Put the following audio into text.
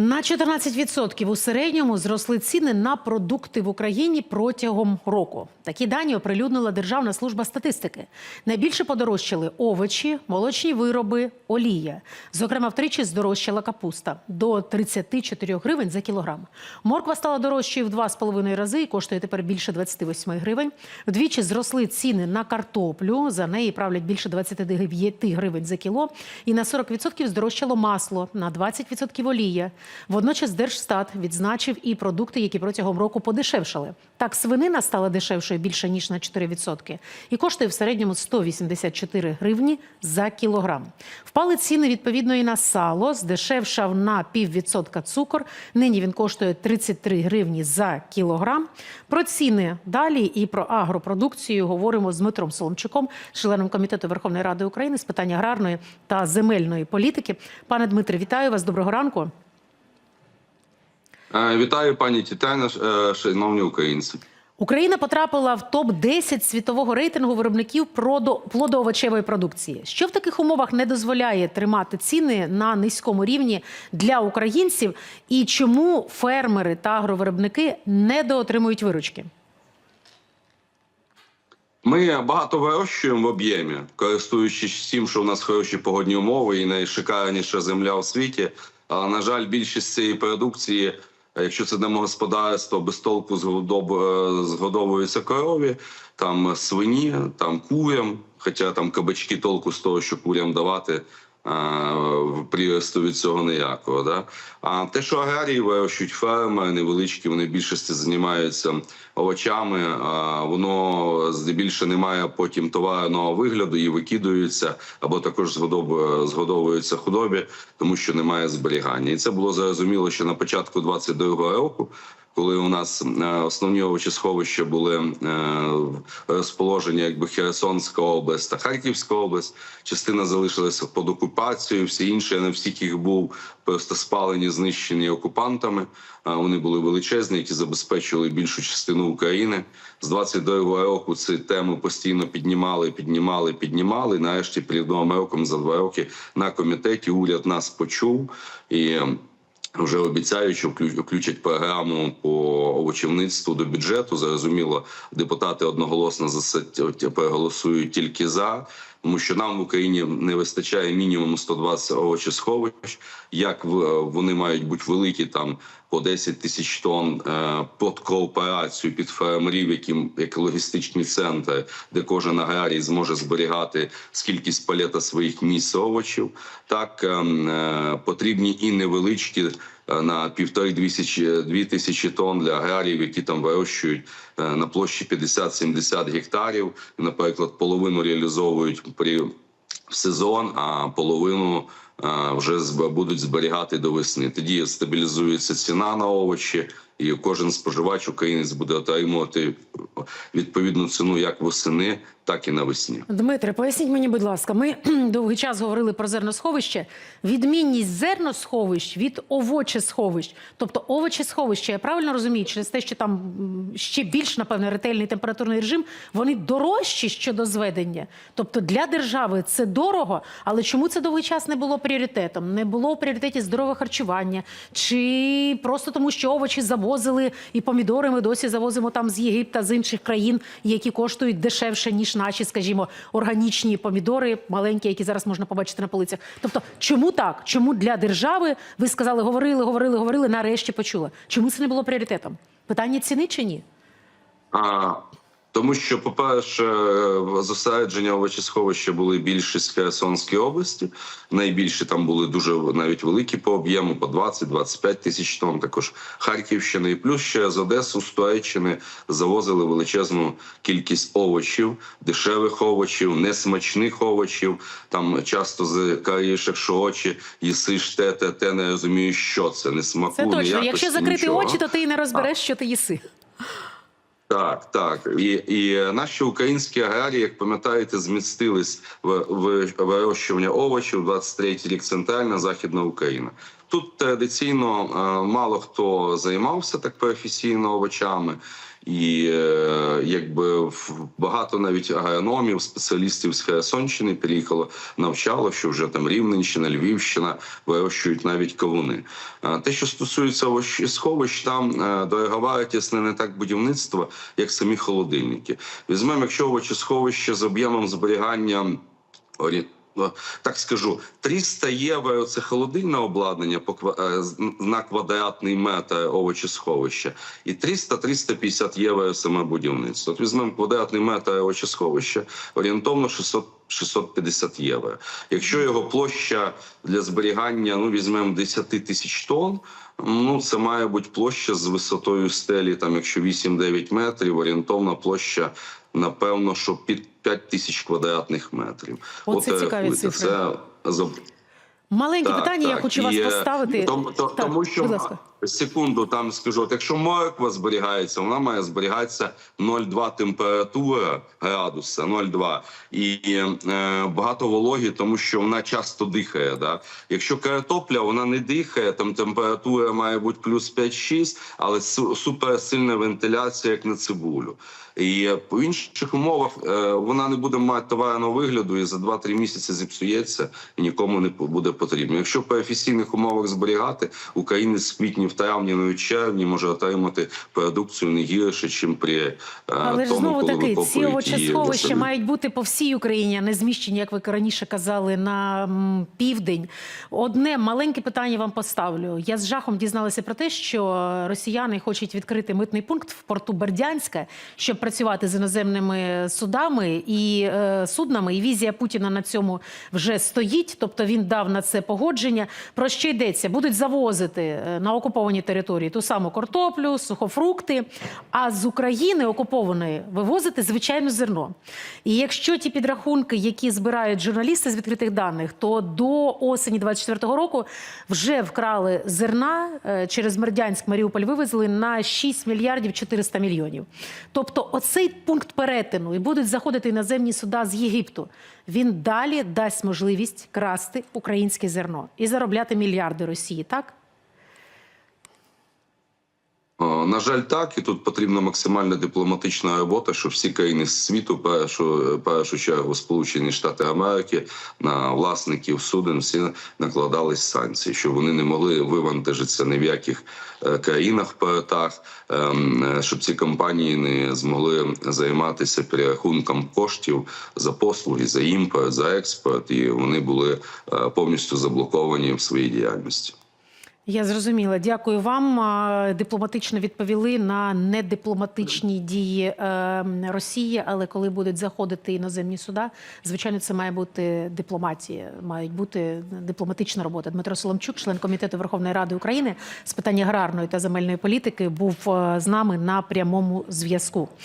На 14% у середньому зросли ціни на продукти в Україні протягом року. Такі дані оприлюднила Державна служба статистики. Найбільше подорожчали овочі, молочні вироби, олія. Зокрема, втричі здорожчала капуста до 34 гривень за кілограм. Морква стала дорожчою в 2,5 рази і коштує тепер більше 28 гривень. Вдвічі зросли ціни на картоплю. За неї правлять більше 29 гривень за кіло. І на 40% здорожчало масло, на 20% олія. Водночас Держстат відзначив і продукти, які протягом року подешевшали. Так, свинина стала дешевшою більше ніж на 4% і коштує в середньому 184 гривні за кілограм. Впали ціни відповідно і на сало, здешевшав на піввідсотка цукор. Нині він коштує 33 гривні за кілограм. Про ціни далі і про агропродукцію говоримо з Дмитром Соломчуком, членом комітету Верховної Ради України з питань аграрної та земельної політики. Пане Дмитре, вітаю вас. Доброго ранку. Е, Вітаю, пані Тетяна, е, шановні українці. Україна потрапила в топ 10 світового рейтингу виробників плодоовочевої продукції. Що в таких умовах не дозволяє тримати ціни на низькому рівні для українців, і чому фермери та агровиробники недоотримують виручки? Ми багато вирощуємо в об'ємі, користуючись тим, що у нас хороші погодні умови і найшикарніша земля у світі. Але, на жаль, більшість цієї продукції, якщо це домогосподарство, без толку е, згодовуються корові, там свині, там курям, хоча там кабачки толку з того, що курям давати. Е, приросту від цього ніякого. Да? А те, що аграрії вирощують ферми невеличкі, вони більшості займаються овочами, а воно здебільше не має потім товарного вигляду і викидаються, або також згодов- згодовуються худобі, тому що немає зберігання. І це було зрозуміло ще на початку 22-го року. Коли у нас е, основні овочесховища були е, в розположені, якби Херсонська область та Харківська область, частина залишилася під окупацією, всі інші не всіх їх був просто спалені, знищені окупантами. Вони були величезні, які забезпечували більшу частину України. З 22-го року ці теми постійно піднімали, піднімали, піднімали. Нарешті перед новим роком за два роки на комітеті уряд нас почув і. Вже обіцяють, що включать програму по овочівництву до бюджету. Зрозуміло, депутати одноголосно за це проголосують тільки за, тому що нам в Україні не вистачає мінімум 120 овочесховищ. Як вони мають бути великі там по 10 тисяч тонн е, під кооперацію під фермерів, які як логістичні центри, де кожен аграрій зможе зберігати скількись палета своїх місць овочів. Так ем, е, потрібні і невеличкі е, на півтори дві тисячі тонн для аграріїв, які там вирощують е, на площі 50-70 гектарів. Наприклад, половину реалізовують при в сезон, а половину е, вже будуть зберігати до весни. Тоді стабілізується ціна на овочі, і кожен споживач українець буде отримувати відповідну ціну як восени, так і навесні. Дмитре, поясніть мені, будь ласка, ми довгий час говорили про зерносховище. Відмінність зерносховищ від овочесховищ. Тобто овочесховища, я правильно розумію, через те, що там ще більш, напевне, ретельний температурний режим, вони дорожчі щодо зведення. Тобто для держави це дорого, але чому це довгий час не було пріоритетом? Не було в пріоритеті здорове харчування? Чи просто тому, що овочі завозили і помідори ми досі завозимо там з Єгипта, з інших країн, які коштують дешевше, ніж наші, скажімо, органічні помідори, маленькі, які зараз можна побачити на полицях. Тобто, чому так? Чому для держави ви сказали, говорили, говорили, говорили, нарешті почула? Чому це не було пріоритетом? Питання ціни чи ні? А, тому що, по-перше, зосередження овочесховища були більшість в Херсонській області. Найбільші там були дуже навіть великі по об'єму, по 20-25 тисяч тонн. Також Харківщина і плюс ще з Одесу, з Туреччини завозили величезну кількість овочів, дешевих овочів, несмачних овочів. Там часто з закаєш, якщо очі їсиш те, те, те, не розумієш, що це, не смаку, Це точно. Якщо закрити нічого. очі, то ти і не розбереш, що ти їси. Так, так. І, і наші українські аграрії, як пам'ятаєте, змістились в, в вирощування овочів 23-й рік центральна західна Україна. Тут традиційно е, мало хто займався так професійно овочами. І е, якби багато навіть агрономів, спеціалістів з Херсонщини приїхало, навчало, що вже там Рівненщина, Львівщина вирощують навіть кавуни. Е, Те, що стосується сховищ, там дорогова вартість не так будівництво, як самі холодильники. Візьмемо, якщо овочесховище з об'ємом зберігання так скажу, 300 євро це холодильне обладнання е, на квадратний метр овочесховища, і 300-350 євро саме будівництво. От візьмемо квадратний метр овочесховища, орієнтовно 600 650 євро. Якщо його площа для зберігання, ну візьмемо 10 тисяч тонн, ну це має бути площа з висотою стелі, там якщо 8-9 метрів, орієнтовна площа, напевно, що під 5 тисяч квадратних метрів. Оце От, цікаві рахуйте, цифри. Це Маленьке так, питання, я хочу І, вас е, поставити. Тому, то- Так, тому що будь ласка. Секунду там скажу, от якщо морква зберігається, вона має зберігатися 0,2 температура градуса, 0,2. І е, багато вологі, тому що вона часто дихає. Да? Якщо картопля, вона не дихає, там температура має бути плюс 5-6, але суперсильна вентиляція, як на цибулю. І в інших умовах е, вона не буде мати товарного вигляду і за 2-3 місяці зіпсується і нікому не буде потрібно. Якщо в професійних умовах зберігати, українець в квітні, в травні, ну і червні може отримати продукцію не гірше, ніж при е, Але ж тому, знову таки, ці овочесховища мають бути по всій Україні, а не зміщені, як ви раніше казали, на південь. Одне маленьке питання вам поставлю. Я з жахом дізналася про те, що росіяни хочуть відкрити митний пункт в порту Бердянська, щоб працювати з іноземними судами і е, суднами. І візія Путіна на цьому вже стоїть. Тобто він дав на це погодження. Про що йдеться? Будуть завозити е, на окуповані території ту саму картоплю, сухофрукти, а з України окупованої вивозити звичайно зерно. І якщо ті підрахунки, які збирають журналісти з відкритих даних, то до осені 24-го року вже вкрали зерна е, через Мердянськ, Маріуполь вивезли на 6 мільярдів 400 мільйонів. Тобто, оцей пункт перетину і будуть заходити іноземні суда з Єгипту. Він далі дасть можливість красти українське зерно і заробляти мільярди Росії. Так На жаль, так і тут потрібна максимальна дипломатична робота, щоб всі країни світу, першу, першу чергу Сполучені Штати Америки, на власників суден всі накладались санкції, щоб вони не могли вивантажитися ні в яких е, країнах в портах, ем, е, щоб ці компанії не змогли займатися перерахунком коштів за послуги, за імпорт, за експорт, і вони були е, повністю заблоковані в своїй діяльності. Я зрозуміла. Дякую вам. Дипломатично відповіли на недипломатичні дії е, Росії. Але коли будуть заходити іноземні суда, звичайно, це має бути дипломатія, мають бути дипломатична робота. Дмитро Соломчук, член комітету Верховної Ради України з питань аграрної та земельної політики, був е, з нами на прямому зв'язку.